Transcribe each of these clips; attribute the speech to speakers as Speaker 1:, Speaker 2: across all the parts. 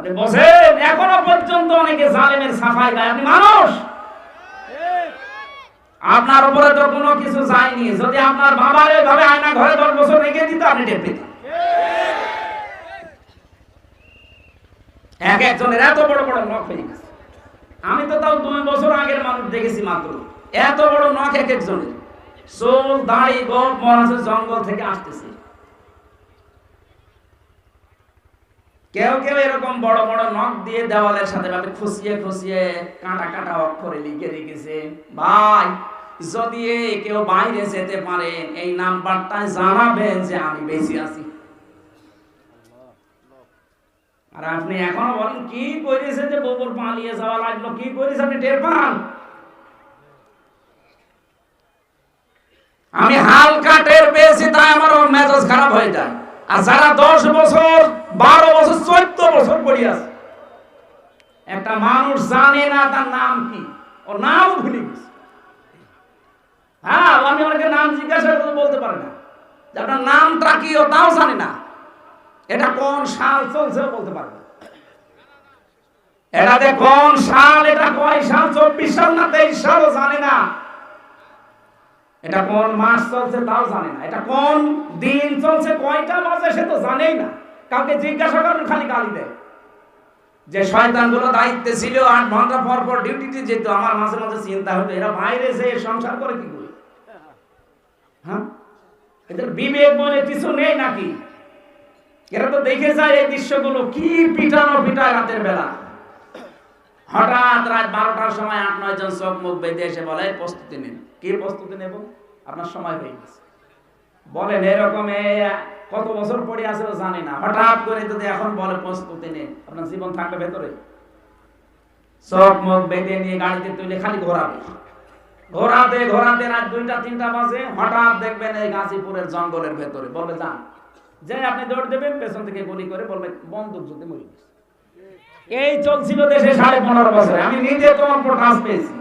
Speaker 1: আপনি এখনও পর্যন্ত অনেকে জালেমের সাফাই আপনি মানুষ। আপনার উপরে তো কোনো কিছু যায়নি। যদি আপনার বাবার এইভাবে আয়না ঘরে দশ বছর রেখে দিত, আপনি পেতেন। এক একজনের এত বড় বড় নখ হয়ে গেছে। আমি তো তাও দুই বছর আগের মানুষ দেখেছি মাত্র। এত বড় নখ এক একজনের। চোল, দাড়ি, গোপ মহারাজ জঙ্গল থেকে আসতেছে। কেউ কেউ এরকম বড় বড় নখ দিয়ে দেওয়ালের সাথে ভাবে খুশিয়ে খুশিয়ে কাটা কাটা অক্ষরে লিখে রেখেছে। ভাই, যদি কেউ বাইরে যেতে পারেন এই নাম্বারটা জানাবেন যে আমি বেশি আছি। আর আপনি এখনও বলেন, কি করেছে যে বউর পালিয়ে যাওয়া লাগল? কি করেছে আপনি? টের পান? আমি হালকা টের পেয়েছি, তাই আমার মেজাজ খারাপ হয়ে যায়। আর যারা দশ বছর, বারো বছর, চোদ্দ বছর পড়ে আছে, একটা মানুষ জানে না তার নাম কি। ওর নাম ভুলে হ্যাঁ আমি অনেকে নাম জিজ্ঞাসা করে বলতে পারে না। আপনার নামটা কি, ও তাও জানে না। এটা কোন সাল চলছে বলতে পারে না। এটাতে কোন সাল, এটা কয় সাল, চব্বিশ সাল না তেইশ সালও জানে না। এটা কোন মাস চলছে তাও জানে না। এটা কোন দিন চলছে, কয়টা বাজে সে তো জানেই না। কাউকে জিজ্ঞাসা করেন খালি গালি দেয় যে শয়তানগুলো দায়িত্বে ছিল, আট ঘণ্টা পর পর ডিউটিতে যেত, আমার মাঝে মাঝে চিন্তা হতো, এরা বাইরে যে সংসার করে কি করে? হ্যাঁ? এদের বিবেক বলে কিছু নেই নাকি? এরা তো দেখে যায় এই দৃশ্যগুলো, কি পিটানো পিটায় রাতের বেলা। হঠাৎ রাত বারোটার সময় আট, নয় জন চোখ মুখ বেঁধে এসে বলে প্রস্তুতি নিন। কি প্রস্তুতি নেব? আপনার সময় হয়ে গেছে। বলেন, এরকম কত বছর পড়ে আছে জানি না। হঠাৎ করে যদি এখন বলে প্রস্তুতি নেন, আপনার জীবন থাকবে ভেতরে। চোখ মুখ বেঁধে নিয়ে গাড়িতে তুলে খালি ঘোরাবে। ঘোরাতে ঘোরাতে রাত দুইটা, তিনটা বাজে। হঠাৎ দেখবেন এই গাজীপুরের জঙ্গলের ভেতরে। বলবে, যান। যে আপনি দৌড় দেবেন, পেছন থেকে গুলি করে বলবে, বন্দুক যদি মরি গেছে। এই চলছিল দেশে সাড়ে পনেরো বছরে। আমি নিজে তোমার উপর টাচ পেয়েছি।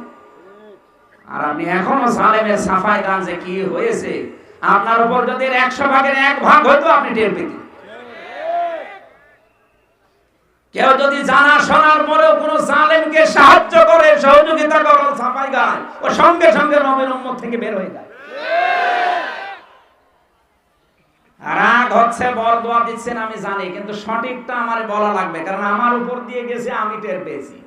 Speaker 1: আর আপনি এখনও সালেমের সাফাই গাঞ্জে কি হয়েছে, আপনার উপর যদি একশো ভাগের এক ভাগ হইতো, আপনি টের পেতেন। কেউ যদি জানা শোনার পরেও কোন সালেমকে সাহায্য করে, সহযোগিতা করে, সাফাই গায়, ও সঙ্গে সঙ্গে রবের উম্মত থেকে বের হয়ে যায়। রাগ হচ্ছে বর দোয়া দিচ্ছেন, আমি জানি, কিন্তু সঠিকটা আমার বলা লাগবে, কারণ আমার উপর দিয়ে গেছে, আমি টের পেয়েছি।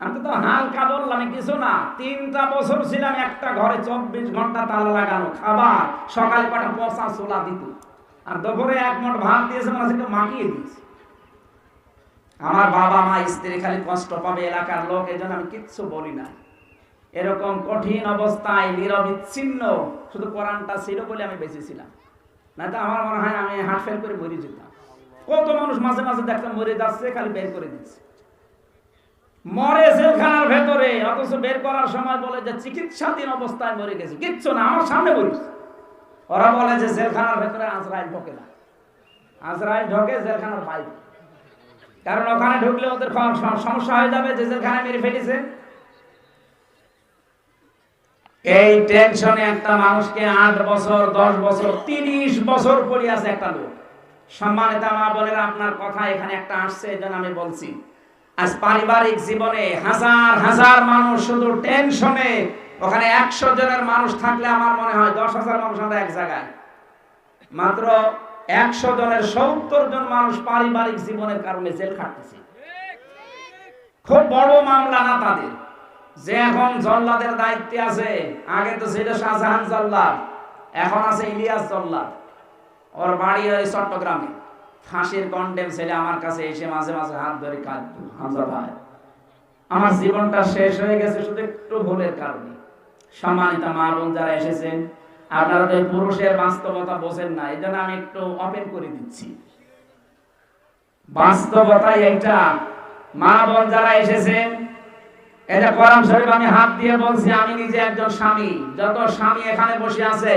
Speaker 1: আমি তো হালকা বললাম কিছু না, তিনটা বছর ছিলাম একটা ঘরে, চব্বিশ ঘণ্টা তালা লাগানো, খাবার, সকালে কটা পচা চোলা দিত, আর দুপুরে এক মোট ভাত দিয়েছে মানে সেটা মাখিয়ে দিয়েছে। আমার বাবা, মা, স্ত্রী খালি কষ্ট পাবে, এলাকার লোক, এই জন্য আমি কিচ্ছু বলি না। এরকম কঠিন অবস্থায় নিরবিচ্ছিন্ন। শুধু কোরআনটা ছিল বলে আমি বেঁচে ছিলাম না তো আমার মনে হয় আমি হার্ট ফেল করে মরে যেতাম। কত মানুষ মাঝে মাঝে দেখতাম মরে যাচ্ছে, খালি বের করে দিচ্ছে। মরে জেলখানার ভেতরে, অথচ বের করার সময় বলে যে চিকিৎসাধীন অবস্থায় মরে গেছে। কিচ্ছু না, আমার সামনে মরিস ওরা বলে যে জেলখানার ভেতরে আজরাইল ঢোকে না। আজরাইল ঢোকে জেলখানার বাইরে। কারণ ওখানে ঢুকলে ওদের সমস্যা হয়ে যাবে যে জেলখানায় মেরে ফেলেছে। এই টেনশনে একটা মানুষকে আট বছর, দশ বছর, তিরিশ বছর পড়ে আছে একটা লোক। সম্মানিত মা বোনেরা, আপনার কথা এখানে একটা আসছে, এই আমি বলছি। আজ পারিবারিক জীবনে হাজার হাজার মানুষ শুধু টেনশনে ওখানে একশো জনের মানুষ থাকলে আমার মনে হয় দশ হাজার মানুষ আমরা এক জায়গায়। মাত্র একশো জনের সত্তর জন মানুষ পারিবারিক জীবনের কারণে জেল খাটতেছে। খুব বড় মামলা না তাদের। যে এখন জল্লাদের দায়িত্বে আছে, আগে তো ছিল শাহজাহান জল্লাদ, এখন আছে ইলিয়াস জল্লাদ। ওর বাড়ি ওই চট্টগ্রামে। ফাঁসির কন্ডেম ছেলে আমার কাছে এসে মাঝে মাঝে হাত ধরে কাঁদ হামজা ভাই। আমার জীবনটা শেষ হয়ে গেছে শুধু একটু ভুলের কারণে। সম্মানিত মা বোন যারা এসেছেন, আপনারা তো পুরুষের বাস্তবতা বোঝেন না, এই আমি একটু ওপেন করে দিচ্ছি। বাস্তবতাই এইটা মা বোন যারা এসেছেন এটা কোরআন শরীফ আমি হাত দিয়ে বলছি, আমি নিজে একজন স্বামী। যত স্বামী এখানে বসে আছে,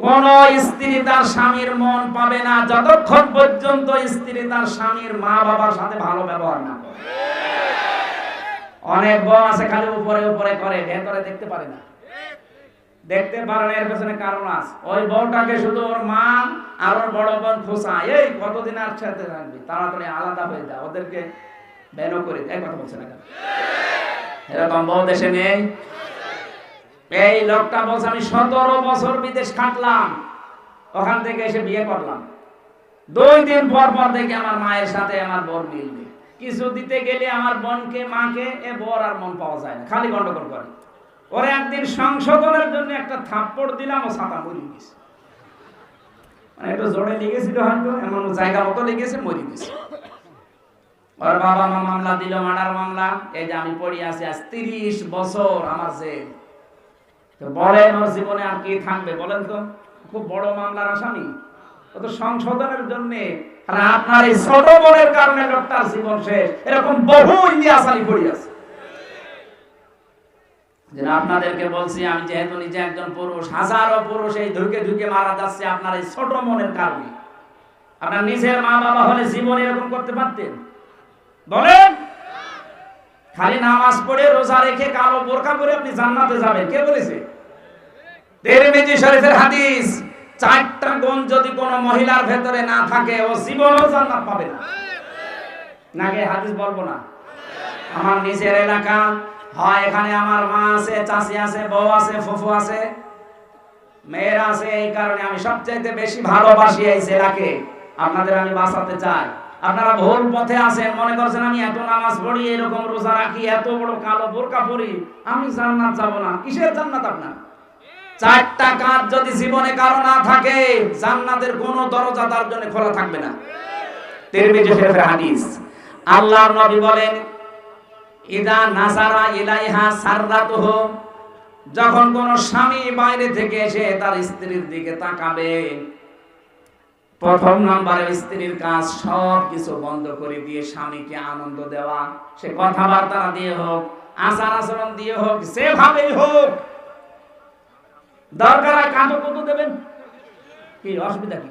Speaker 1: কোন স্ত্রী তার স্বামীর মন পাবে না যতক্ষণ পর্যন্ত স্ত্রী তার স্বামীর মা বাবার সাথে ভালো ব্যবহার না করে। অনেক বউ আছে খালি উপরে উপরে করে, ভেতরে দেখতে পারে না। দেখতে পারে না, এর পেছনে কারণ আছে। ওই বউটাকে শুধু ওর মা আর ওর বড় বোন খোসা এই কতদিন আর সাথে থাকবি? তাড়াতাড়ি আলাদা হয়ে যা। ওদেরকে বেনো করে কথা বলছে না এরকম বউ দেশে নেই? এই লোকটা বলছে, আমি সতেরো বছর বিদেশ খাটলাম ওখান থেকে এসে বিয়ে করলাম। দুই দিন পর পর আমার মায়ের সাথে আমার মিলবে কিছু দিতে গেলে আমার বোনকে, মাকে, এ বর আর মন পাওয়া যায় না, খালি গন্ডগোল করে। ওরে একদিন সংশোধনের জন্য একটা থাপ্পড় দিলাম, ও ছাতা মরি গেছে। মানে একটু জোরে লেগেছিল হয়তো, এমন জায়গা মতো লেগেছে মরি গেছে। ওর বাবা মা মামলা দিল, মার্ডার মামলা। এই যে আমি পড়ি আছি আজ তিরিশ বছর আমার তো বলেন, ওর জীবনে আর কি থাকবে বলেন তো? খুব বড় মামলার আসামি। তো সংশোধনের জন্য আপনার এই ছোট কারণে জীবন শেষ। এরকম বহু পড়ি আছে। যে আপনাদেরকে বলছি, আমি যেহেতু নিজে একজন পুরুষ, হাজারো পুরুষ এই ধুকে ধুকে মারা যাচ্ছে আপনার এই ছোট মনের কারণে। আপনার নিজের মা বাবা হলে জীবন এরকম করতে পারতেন? বলেন। খালি নামাজ পড়ে রোজা রেখে কালো বোরকা পরে আপনি জান্নাতে যাবেন। কে বলেছে? তিরমিজি শরীফের হাদিস, চারটা গুণ যদি কোনো মহিলার ভেতরে না থাকে, ও জীবনও জান্নাত পাবে না। নাকি হাদিস বলব না। আমার নিজের এলাকা, হয় এখানে আমার মা আছে চাষি আছে, বউ আছে, ফুফু আছে। মেয়েরা আছে, এই কারণে আমি সবচাইতে বেশি ভালোবাসি এই জেলাকে। আপনাদের আমি বাঁচাতে চাই। আপনারা ভুল পথে আছেন, মনে করছেন আমি এত নামাজ পড়ি, এরকম রোজা রাখি, এত বড় কালো বোরকা পরি, আমি জান্নাত যাব না। কিসের জান্নাত আপনার? চারটা কাজ যদি জীবনে কারও না থাকে, জান্নাতের কোনো দরজা তার জন্য খোলা থাকবে না। তিরমিজি শরীফের হাদিস। আল্লাহর নবী বলেন, ইদা নাসারা ইলাইহা সাররাতুহু যখন কোন স্বামী বাইরে থেকে এসে তার স্ত্রীর দিকে তাকাবে প্রথম নম্বরে স্ত্রীর কাজ সব কিছু বন্ধ করে দিয়ে স্বামীকে আনন্দ দেওয়া, সে কথাবার্তা দিয়ে হোক, আচার আচরণ দিয়ে হোক সেভাবেই হোক, দরকার হয় কাঁদো কত দেবেন? কি, অসুবিধা কি?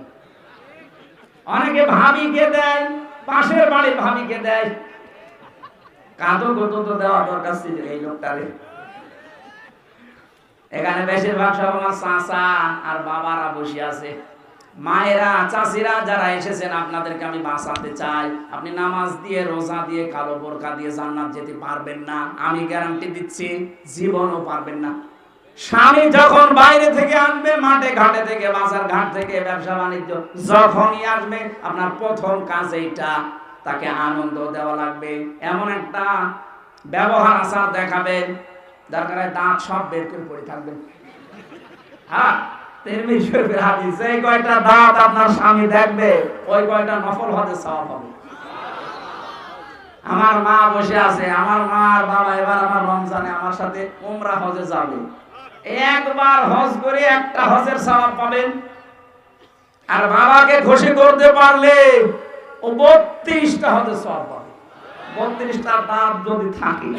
Speaker 1: অনেকে ভাবিকে দেয়, পাশের বাড়ির ভাবিকে দেয় কাঁদো কত তো দেওয়া দরকার ছিল এই লোকটারে। এখানে বেশিরভাগ সব আমার চাচা আর বাবারা বসে আছে। মায়েরা, চাষিরা যারা এসেছেন, আপনাদেরকে আমি বাঁচাতে চাই। আপনি নামাজ দিয়ে, রোজা দিয়ে, কালো বোরকা দিয়ে জান্নাত যেতে পারবেন না। আমি গ্যারান্টি দিচ্ছি, জীবনও পারবেন না। স্বামী যখন বাইরে থেকে আনবে, মাঠে, ঘাটে থেকে, বাজার ঘাট থেকে, ব্যবসা বাণিজ্য, যখনই আসবে, আপনার প্রথম কাজ এইটা। তাকে আনন্দ দেওয়া লাগবে। এমন একটা ব্যবহার আচার দেখাবেন দরকার দাঁত সব বের করে পড়ে থাকবেন। হ্যাঁ? আমার মা বসে আছে, আমার বাবা এবার আমার রমজানে আমার সাথে উমরা হজে যাবে। একবার হজ করে একটা হজের সওয়াব পাবেন। আর বাবাকে খুশি করতে পারলে ও বত্রিশটা হজের সওয়াব পাবে। বত্রিশটা দাঁত যদি থাকে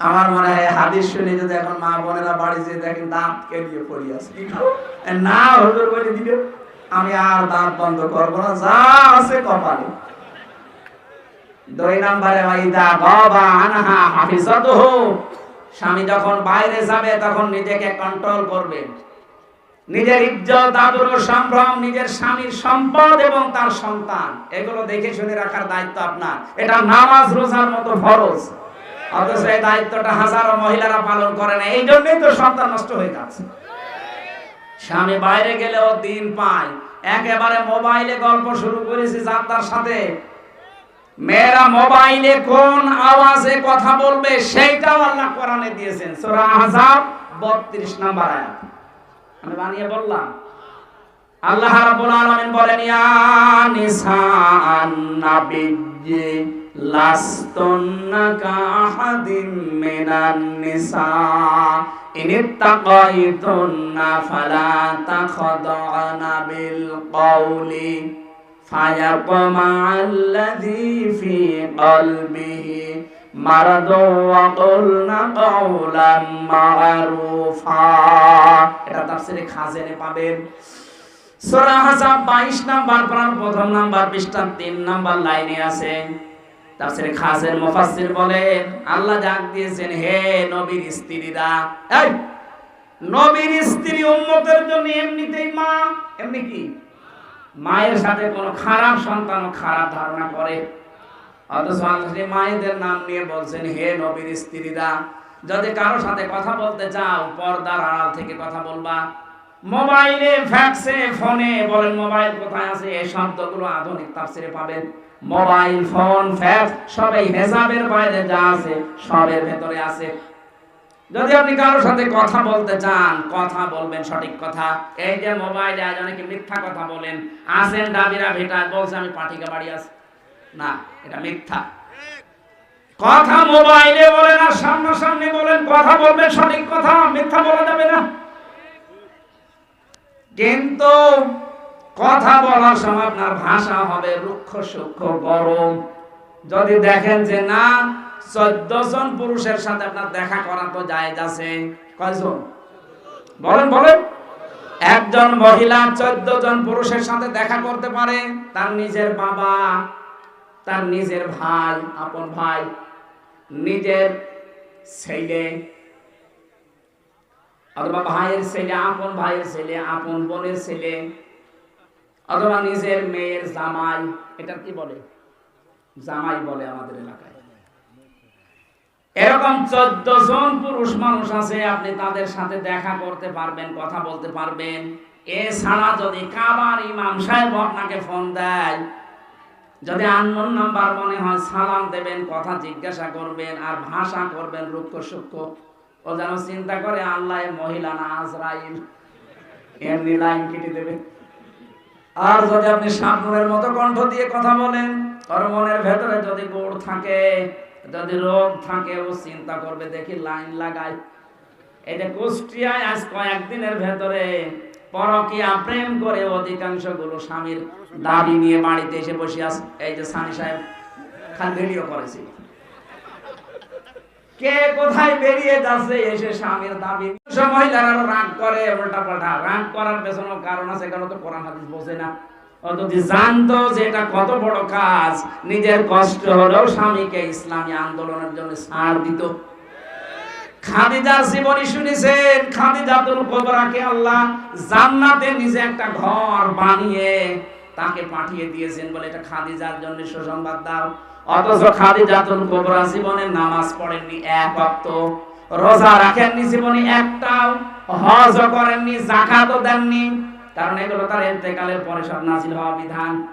Speaker 1: আমার মনে হয় হাদিস শুনে যদি এখন মা বোনেরা বাড়ি যেয়ে দেখেন দাঁত কেলিয়ে পড়ি আছে। না, হুজুর বলে দিল আমি আর দাঁত বন্ধ করব না, যা আছে কপালে। দুই বাবা আনহা স্বামী যখন বাইরে যাবে, তখন নিজেকে কন্ট্রোল করবে। নিজের ইজ্জত, আদর সম্ভ্রম, নিজের স্বামীর সম্পদ এবং তার সন্তান। এগুলো দেখে শুনে রাখার দায়িত্ব আপনার। এটা নামাজ, রোজার মতো ফরজ। অথচ এই দায়িত্বটা হাজারো মহিলারা পালন করে না, এই জন্যই তো সন্তান নষ্ট হয়ে যাচ্ছে। স্বামী বাইরে গেলেও দিন পায়। একেবারে মোবাইলে গল্প শুরু করেছি যাত্রার সাথে। মেয়েরা মোবাইলে কোন আওয়াজে কথা বলবে সেইটাও আল্লাহ কোরআনে দিয়েছেন। সূরা আহজাব 32 নাম্বার আয়াত। আমি বানিয়ে বললাম, আল্লাহ রাব্বুল আলামিন বলেন, ইয়া নিসান যে লাস্তন্নাকা আহাদিন মিনান নিসা ইনিত্তাকাইতুন্না ফালা তাখদানা বিল কওলি ফায়াকমা আল্লাযী মারুফা। এটা তাফসীরে খাজানে পাবেন। সূরা হাসাব 22 নাম্বার পারার প্রথম নাম্বার পৃষ্ঠা 3 নাম্বার লাইনে আছে। তাফসিরে খাসের মুফাসসির বলেন আল্লাহ ডাক দিয়েছেন, হে নবীর স্ত্রীরা, এই নবীর স্ত্রী উম্মতের জন্য এমনিতেই মা, এমনি কি? মায়ের সাথে কোনো খারাপ সন্তান খারাপ ধারণা করে। অথচ মায়েদের নাম নিয়ে বলছেন, হে নবীর স্ত্রীরা, যদি কারোর সাথে কথা বলতে চাও, পর্দার আড়াল থেকে কথা বলবা। মোবাইলে, ফ্যাক্সে, ফোনে বলেন মোবাইল কোথায় আছে? এই শব্দগুলো আধুনিক তাফসিরে পাবেন। মোবাইল, ফোন, ফ্যাক্স, সবই হেসাবের বাইরে যা আছে, সবের ভেতরে আছে। যদি আপনি কারোর সাথে কথা বলতে চান, কথা বলবেন সঠিক কথা। এই যে মোবাইলে আজ অনেকে মিথ্যা কথা বলেন? আসেন ডাবিরা ভেটা বলছে আমি পাঠিকা বাড়ি আছি। না, এটা মিথ্যা। কথা মোবাইলে বলেন আর সামনাসামনি বলেন, কথা বলবেন সঠিক কথা, মিথ্যা বলা যাবে না। কিন্তু কথা বলার সময় আপনার ভাষা হবে রুক্ষ সূক্ষ্ম গরম। যদি দেখেন যে না, চোদ্দ জন পুরুষের সাথে আপনার দেখা করা তো জায়েজ আছে। কয়জন? বলেন বলেন। একজন মহিলা চোদ্দ জন পুরুষের সাথে দেখা করতে পারে, তার নিজের বাবা, তার নিজের ভাই, আপন ভাই, নিজের ছেলে অথবা ভাইয়ের ছেলে, আপন ভাইয়ের ছেলে, আপন বোনের ছেলে, অথবা নিজের মেয়ের জামাই, এটা কি বলে? জামাই বলে আমাদের এলাকায়। এরকম চোদ্দ জন পুরুষ মানুষ আছে, আপনি তাদের সাথে দেখা করতে পারবেন, কথা বলতে পারবেন। এছাড়া যদি কাবার ইমাম সাহেব আপনাকে ফোন দেয়, যদি আনমন নাম্বার মনে হয় সালাম দেবেন, কথা জিজ্ঞাসা করবেন, আর ভাষা করবেন রুক্ষ সূক্ষ্ম ও যেন চিন্তা করে, আল্লাহ মহিলা না আজরাইল। এমনি লাইন কেটে দেবে। আর যদি আপনি সামনের মতো কণ্ঠ দিয়ে কথা বলেন ওর মনের ভেতরে যদি গোড় থাকে, যদি রোগ থাকে, ও চিন্তা করবে, দেখি লাইন লাগাই যে কুষ্টিয়ায় আজ কয়েকদিনের ভেতরে পরকিয়া প্রেম করে অধিকাংশগুলো স্বামীর দাবি নিয়ে বাড়িতে এসে বসে আছে। এই যে সানি সাহেব, খালি ভিডিও করেছি। কে কোথায় বেরিয়ে যাচ্ছে এসে স্বামীর দাবি? মহিলারা রাগ করে উল্টা পাল্টা রাগ করার পেছনে কারণ আছে কারণ তো কোরআন হাদিস বোঝে না। জানতো যে এটা কত বড় কাজ। নিজের কষ্ট হলেও স্বামীকে ইসলামী আন্দোলনের জন্য দিত। জীবনী শুনেছেন কোবরাকে আল্লাহ জান্নাতে নিজে একটা ঘর বানিয়ে তাকে পাঠিয়ে দিয়েছেন বলে এটা খাদিজার জন্য সুসংবাদ দাও। অথচ খাদিজাতুল কোবরা জীবনে নামাজ পড়েননি এক রোজা রাখেননি জীবনে একটাও। হজ করেননি দেননি। কারণ এগুলো তার পরে সব নাজিল হওয়া বিধান।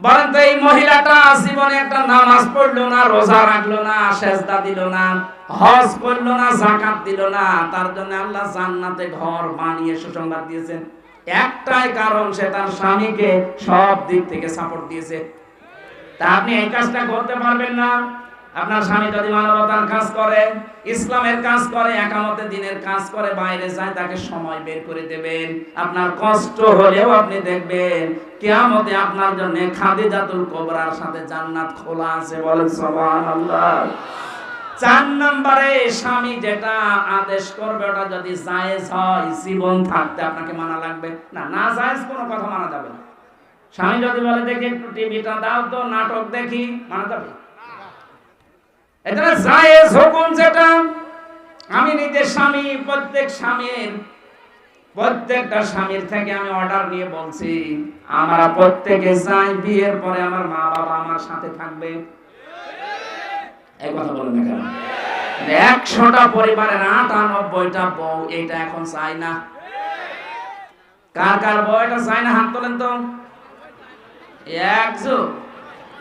Speaker 1: বলেন তো এই মহিলাটা জীবনে একটা নামাজ পড়ল না, রোজা রাখল না, সেজদা দিল না, হজ করল না জাকাত দিল না। তার জন্য আল্লাহ জান্নাতে ঘর বানিয়ে সুসংবাদ দিয়েছেন। একটাই কারণ, সে তার স্বামীকে সব দিক থেকে সাপোর্ট দিয়েছে। তা আপনি এই কাজটা করতে পারবেন না। আপনার স্বামী যদি মানবতার কাজ করে, ইসলামের কাজ করে, একামতে দিনের কাজ করে, বাইরে যায়, তাকে সময় বের করে দেবেন। আপনার কষ্ট হলেও আপনি দেখবেন, কিয়ামতে আপনার জন্য খাদিজাতুল কোবরার সাথে জান্নাত খোলা আছে বলেন সুবহানাল্লাহ। চার নম্বরে স্বামী যেটা আদেশ করবে, ওটা যদি জায়েজ হয়, জীবন থাকতে আপনাকে মানা লাগবে। না না জায়েজ কোনো কথা মানা যাবে না। স্বামী যদি বলে দেখি একটু টিভিটা দাও তো নাটক দেখি, মানা যাবে যেটা, আমি নিজের স্বামী, প্রত্যেক স্বামীর, প্রত্যেকটা স্বামীর থেকে আমি অর্ডার নিয়ে বলছি, আমরা প্রত্যেকে চাই বিয়ের পরে আমার মা বাবা আমার সাথে থাকবে। একশোটা পরিবারের আটানব্বইটা বউ এটা এখন চাই না। কার কার বউ এটা চাই না? হাত তোলেন তো।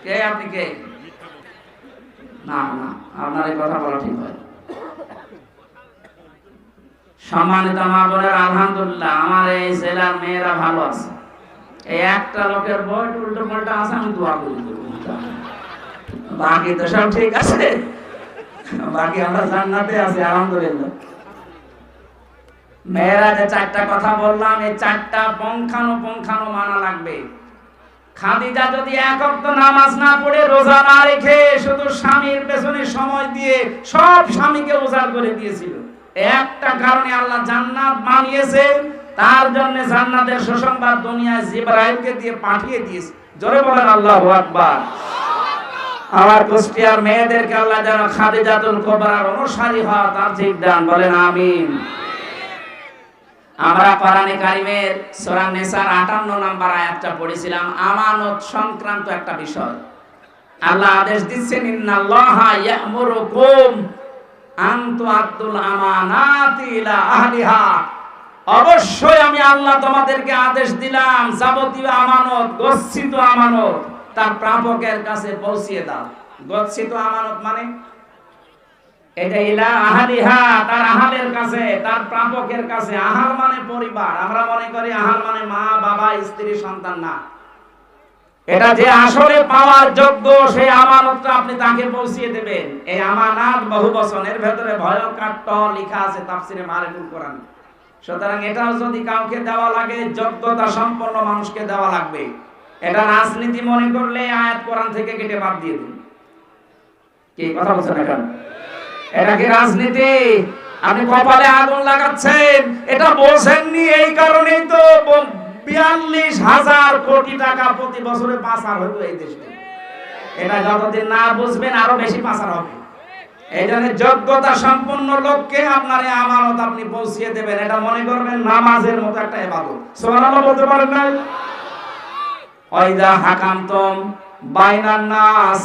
Speaker 1: কে আপনি কে? না না, আপনার কথা বলা ঠিক সম্মানিত মা বোনের, আলহামদুলিল্লাহ, আমার এই জেলার মেয়েরা ভালো আছে। এই একটা লোকের বই উল্টো পাল্টা আছে, আমি দোয়া করি। বাকি তো সব ঠিক আছে। বাকি আমরা জান্নাতে আছি, আলহামদুলিল্লাহ। মেয়েরা যে চারটা কথা বললাম, এই চারটা পঙ্খানো পঙ্খানো মানা লাগবে। খাদিজা যদি এক অক্ত নামাজ না পড়ে রোজা না রেখে শুধু স্বামীর পেছনে সময় দিয়ে সব স্বামীকে উজাড় করে দিয়েছিল। একটা কারণে আল্লাহ জান্নাত বানিয়েছে, তার জন্য জান্নাতের সুসংবাদ দুনিয়ায় জিব্রাইলকে দিয়ে পাঠিয়ে দিয়েছে। জোরে বলেন আল্লাহু আকবার। আমার কুষ্টিয়ার মেয়েদেরকে আল্লাহ যেন খাদিজাতুল কোবরার অনুসারী হওয়া তার ঠিক দান বলেন, আমিন। আমরা কোরআনে কারিমের সূরা নিসার 58 নাম্বার আয়াতটা পড়েছিলাম, আমানত সংক্রান্ত একটা বিষয়। আল্লাহ আদেশ দিচ্ছেন, ইন্নাল্লাহা ইয়ামুরুকুম আন তুআদ্দুল আমানাতি ইলা আহলিহা। অবশ্যই আমি আল্লাহ তোমাদেরকে আদেশ দিলাম, যাবতীয় আমানত, গচ্ছিত আমানত তার প্রাপকের কাছে পৌঁছিয়ে দাও। গচ্ছিত আমানত মানে এটা ইলা আহালিহা, তার আহালের কাছে, তার প্রাপকের কাছে। আহাল মানে পরিবার। আমরা মনে করি আহাল মানে মা, বাবা, স্ত্রী, সন্তান না। এটা যে আসলে পাওয়ার যোগ্য সেই আমানতটা আপনি তাকে পৌঁছিয়ে দেবেন। এই আমানাত ভেতরে লেখা আছে তাফসিরে মারিফুল কোরআন। সুতরাং এটাও যদি কাউকে দেওয়া লাগে, যোগ্যতা সম্পন্ন মানুষকে দেওয়া লাগবে। এটা রাজনীতি মনে করলে আয়াত কোরআন থেকে কেটে বাদ দিয়ে দিন। কি, কথা বলছেন এটা কি রাজনীতি? আপনি কপালে আগুন লাগাচ্ছেন? এটা বোঝেননি, এই কারণেই তো বিয়াল্লিশ হাজার কোটি টাকা প্রতি বছরে পাচার হতো এই দেশে। এটা যতদিন না বুঝবেন, আরও বেশি পাচার হবে। এই যোগ্যতা সম্পন্ন লোককে আপনার আমানত আপনি পৌঁছিয়ে দেবেন। এটা মনে করবেন নামাজের মতো একটা এবাদত বলতে পারেন না? বাইনান নাস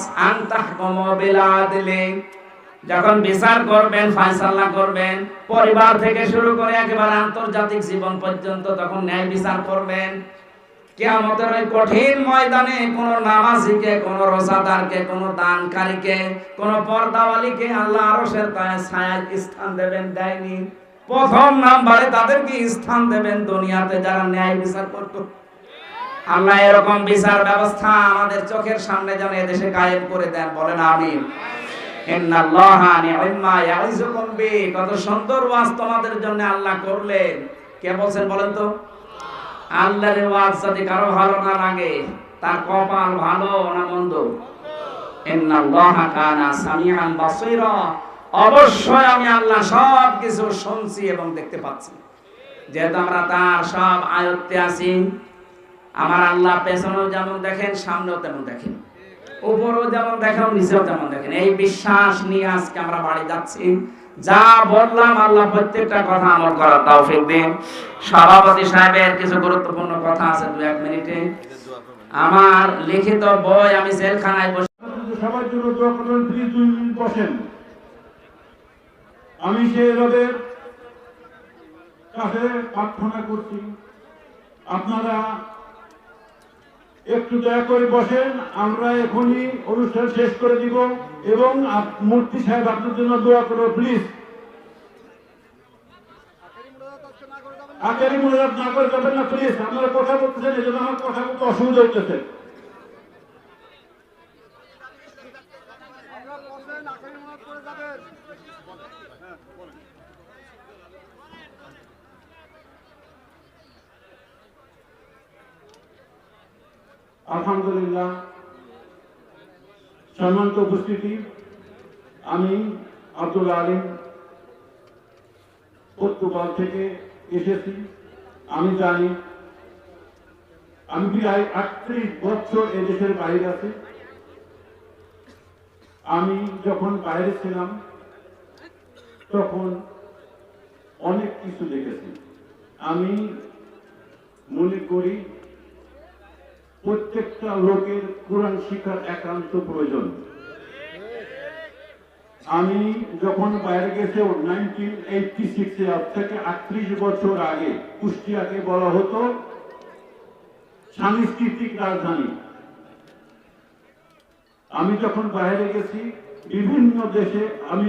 Speaker 1: যখন বিচার করবেন ফয়সালা করবেন, পরিবার থেকে শুরু করে একেবারে আন্তর্জাতিক জীবন পর্যন্ত তখন ন্যায় বিচার করবেন। কিয়ামতের ওই কঠিন ময়দানে কোন নামাজিকে, কোন রোজাদারকে, কোন দানকারীকে, কোন পর্দাওয়ালিকে আল্লাহ স্থান দেবেন, দেয়নি। প্রথম নাম্বারে তাদেরকে স্থান দেবেন দুনিয়াতে যারা ন্যায় বিচার করতো। আল্লাহ এরকম বিচার ব্যবস্থা আমাদের চোখের সামনে যেন এদেশে গায়েব করে দেন, বলেন আমিন। কত সুন্দর ওয়াজ তোমাদের জন্য আল্লাহ করলেন। কে বলছেন বলেন তো? ওয়াজ যদি কারও ভালো না লাগে, তার কপাল ভালো না মন্দ? অবশ্যই আমি আল্লাহ সব কিছু শুনছি এবং দেখতে পাচ্ছি। যেহেতু আমরা তার সব আয়ত্তে আছি, আমার আল্লাহ পেছনেও যেমন দেখেন, সামনেও তেমন দেখেন। উপরেও যেমন দেখেন নিচেও তেমন দেখেন। এই বিশ্বাস নিয়ে আজকে আমরা বাড়ি যাচ্ছি। যা বললাম আল্লাহ প্রত্যেকটা কথা আমল করার তৌফিক দিন। সভাপতি সাহেবের কিছু গুরুত্বপূর্ণ কথা আছে দু এক মিনিটে। আমার লিখিত বই আমি জেলখানায় বসে
Speaker 2: সবার জন্য দোয়া করবেন প্লিজ দুই মিনিট বসেন। আমি সেই রবের কাছে প্রার্থনা করছি। আপনারা একটু দয়া করে বসেন, আমরা এখনই অনুষ্ঠান শেষ করে দিব এবং মূর্তি সাহেব আপনার জন্য দোয়া করব প্লিজ আকারি মনোজাত না করে যাবেন না প্লিজ আপনারা কথা বলতেছেন এই জন্য আমার কথা বলতে অসুবিধা হচ্ছে আলহামদুলিল্লাহ। সম্মানিত উপস্থিতি, আমি আব্দুল আলিম পর্তুগাল থেকে এসেছি। আমি জানি, আমি প্রায় আটত্রিশ বছর এদেশের বাইরে আছি। আমি যখন বাইরে ছিলাম, তখন অনেক কিছু দেখেছি। আমি মনে করি প্রত্যেকটা লোকের কোরআন শিক্ষার একান্ত প্রয়োজন। আমি যখন বাইরে গেছে নাইনটিন এইটটি সিক্সে আজ থেকে আটত্রিশ বছর আগে, কুষ্টিয়াকে বলা হতো, সাংস্কৃতিক রাজধানী। আমি যখন বাইরে গেছি, বিভিন্ন দেশে আমি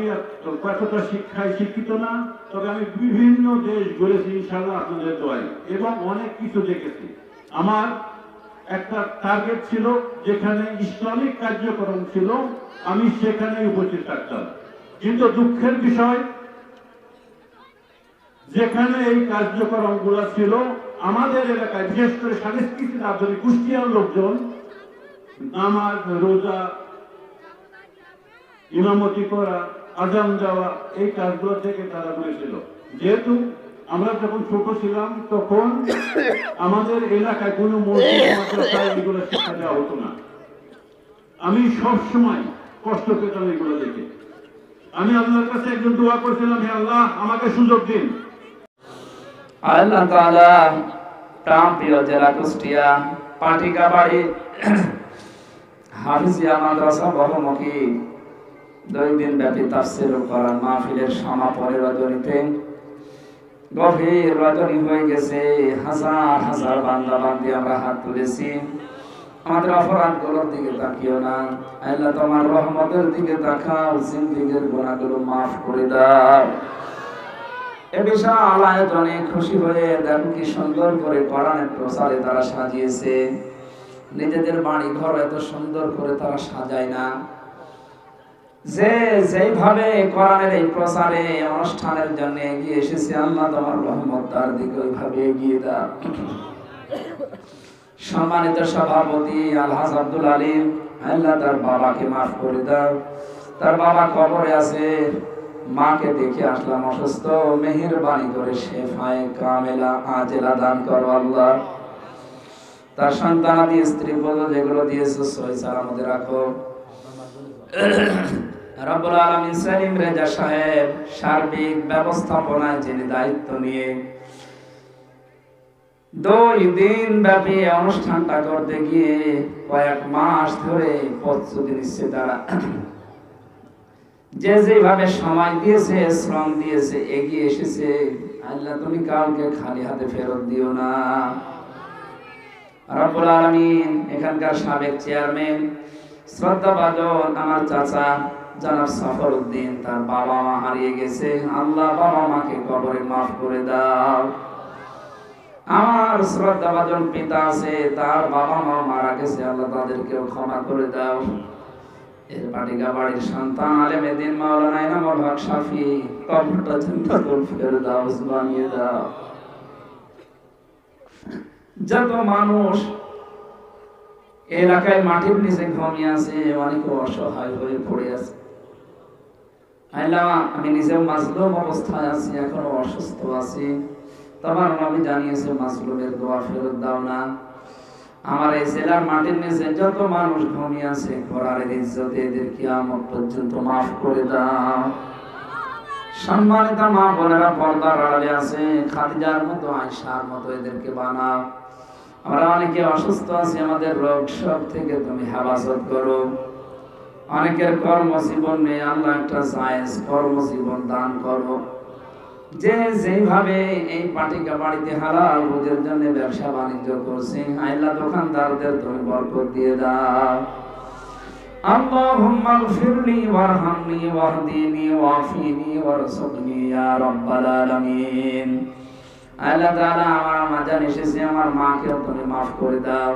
Speaker 2: কতটা শিক্ষায় শিক্ষিত না, তবে আমি বিভিন্ন দেশ ঘুরেছি ইনশাল্লাহ আপনাদের দোয়াই এবং অনেক কিছু দেখেছি। আমার একটা টার্গেট ছিল, যেখানে ইসলামিক কার্যক্রম ছিল, আমি সেখানে উপস্থিত থাকতাম। কিন্তু দুঃখের বিষয়, যেখানে এই কার্যক্রমগুলো ছিল, আমাদের এলাকায়, বিশেষ করে সাংস্কৃতিক রাজধানী কুষ্টিয়ার লোকজন, নামাজ, রোজা, ইমামতি করা, আজান দেওয়া, এই কাজগুলো থেকে তারা করেছিল যেহেতু আমরা যখন ছোট ছিলাম, তখন আমাদের এলাকায় কোনো মসজিদ শিক্ষা দেওয়া হতো না। আমি সব সময় কষ্ট পেতাম এগুলো দেখে। আমি আল্লাহর কাছে একজন দোয়া করেছিলাম, হে আল্লাহ, আমাকে সুযোগ দিন।
Speaker 1: আল্লাহ তাআলা প্রান্তীয় জেলা কুষ্টিয়া পাটিকা বাড়ি হাফিজিয়া মাদ্রাসা বহুমুখী। দুই দিন ব্যাপী তাফসির করার মাহফিলের সমাপনী রজনীতে গভীর রজনী হয়ে গেছে। হাজার হাজার বান্দা বান্দি আমরা হাত তুলেছি। আমাদের অপরাধগুলোর দিকে তাকিও না। আল্লাহ তোমার রহমতের দিকে তাকাও, জিন্দিগির গুণাগুলো মাফ করে দাও। এ বিশাল আয়োজনে খুশি হয়ে দেখো কি সুন্দর করে কোরআনের প্রসারে তারা সাজিয়েছে। নিজেদের বাড়ি ঘর এত সুন্দর করে তারা সাজায় না। যে যেইভাবে কোরআনের এই প্রচারে অনুষ্ঠানের জন্য এগিয়ে এসেছে, আল্লাহ তোমার রহমত তার দিকে ওইভাবে এগিয়ে দাও। সম্মানিত সভাপতি আলহাজ আব্দুল আলিম, আল্লাহ তার বাবাকে মাফ করে দাও। তার বাবা কবরে আছে, মাকে দেখে আসলাম অসুস্থ, মেহেরবানি করে শেফায়ে কামেলা আজেলা দান করো আল্লাহ। তার সন্তানাদি, স্ত্রী পদ যেগুলো দিয়েছে, সই রাখো। রব্বুল সেলিম রেজা সাহেব সার্বিক ব্যবস্থাপনায় যিনি দায়িত্ব নিয়ে দুই দিন ব্যাপী অনুষ্ঠানটা করতে গিয়ে কয়েক মাস ধরে প্রস্তুতি নিচ্ছে তারা। যে যেভাবে সময় দিয়েছে, শ্রম দিয়েছে, এগিয়ে এসেছে, আল্লাহ তুমি কাউকে খালি হাতে ফেরত দিও না। রব্বুল আলমিন এখানকার সাবেক চেয়ারম্যান শ্রদ্ধা শ্রদ্ধাভাজন আমার চাচা জনাব সফর উদ্দিন তার বাবা মা হারিয়ে গেছে। আল্লাহ বাবা মাকে কবরে মাফ করে দাও। আমার শ্রদ্ধাভাজন পিতা আছে, তার বাবা মা মারা গেছে, আল্লাহ তাদেরকেও ক্ষমা করে দাও। এর বাড়িগা বাড়ির সন্তান আলেম এদিন মাওলানা ইনামুল হক শাফি, কবরটা জান্নাতুল ফেরদাউস বানিয়ে দাও। যত মানুষ এলাকায় মাটির নিচে ঘুমিয়ে আছে, অনেক অসহায় হয়ে পড়ে আছে। আল্লাহ আমি নিজেও মাজলুম অবস্থায় আছি, এখনও অসুস্থ আছি। তোমার নবী জানিয়েছে, মাজলুমের দোয়া ফেরত দাও না। আমার এই জেলার মাটির নিচে যত মানুষ ঘুমিয়ে আছে কোরআনের ইজ্জতে এদের কিয়ামত পর্যন্ত মাফ করে দাও। সম্মানিত মা বোনেরা, পর্দার আড়ালে আছে, খাদিজার মতো আয়সার মতো এদেরকে বানাও। আমরা অনেকে অসুস্থ আছি, আমাদের রোগ সব থেকে তুমি হেফাজত করো। অনেকের কর্মজীবন নেই আল্লাহ একটা জায়েজ কর্মজীবন দান করো যে যেভাবে এই পাটিকা বাড়িতে হালাল রোজের জন্য ব্যবসা বাণিজ্য করছে আইলা দোকানদারদের তুমি বরকত দিয়ে দাও اللهم اغفر لي وارحمني واهدني وعافني وارزقني يا رب العالمين আল্লাহ তাআলা আমার মাজান এসেছে আমার মাকে তুমি মাফ করে দাও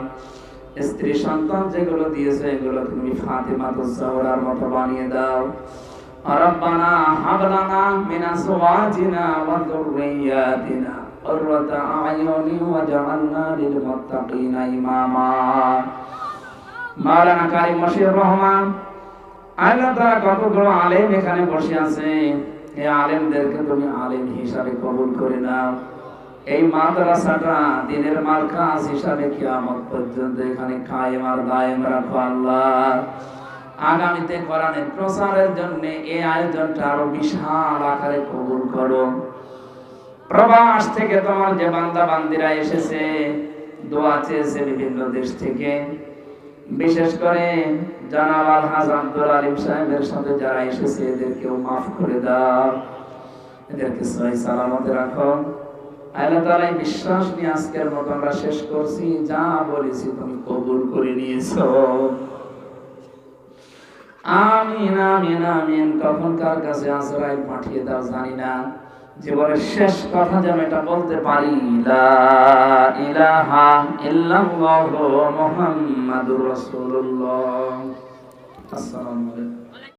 Speaker 1: স্ত্রী সন্তান যেগুলো দিয়েছে এগুলো তুমি ফাতেমা তো জাহরার মতো বানিয়ে দাও ربنا هب لنا من ازواجنا وذرياتنا قرة اعين واجعلنا للمتقين اماما মাওলানা কারিম মশিউর রহমান আল্লাহ তাআলা কতগুলো আলেম এখানে বসে আছে এই আলেমদেরকে তুমি আলেম হিসাবে কবুল করে নাও এই মাদ্রাসাটা দিনের মার্কাজ হিসাবে কিয়ামত পর্যন্ত, এখানে কায়েম আর দায়েম রাখো আল্লাহ। আগামীতে কোরআনের প্রচারের জন্য এই আয়োজনটা আরও বিশাল আকারে কবুল করো। প্রবাস থেকে তোমার যে বান্দা বান্দিরা এসেছে, দোয়া চেয়েছে বিভিন্ন দেশ থেকে। বিশেষ করে জানাব আলহাজ আব্দুল আলিম সাহেবের সাথে যারা এসেছে, এদেরকেও মাফ করে দাও। এদেরকে সহি সালামতে রাখো। আল্লাহ তাআলা বিশ্বাস নিয়ে আজকের মতো আমরা শেষ করছি। যা বলেছি তুমি কবুল করে নিয়েছো। আমিন আমিন আমিন। কখন কাছে আজরাইল পাঠিয়ে দাও জানি না। জীবনের শেষ কথা যেন এটা বলতে পারি। লা ইলাহা ইল্লাল্লাহু মুহাম্মাদুর রাসূলুল্লাহ। আসসালামু আলাইকুম।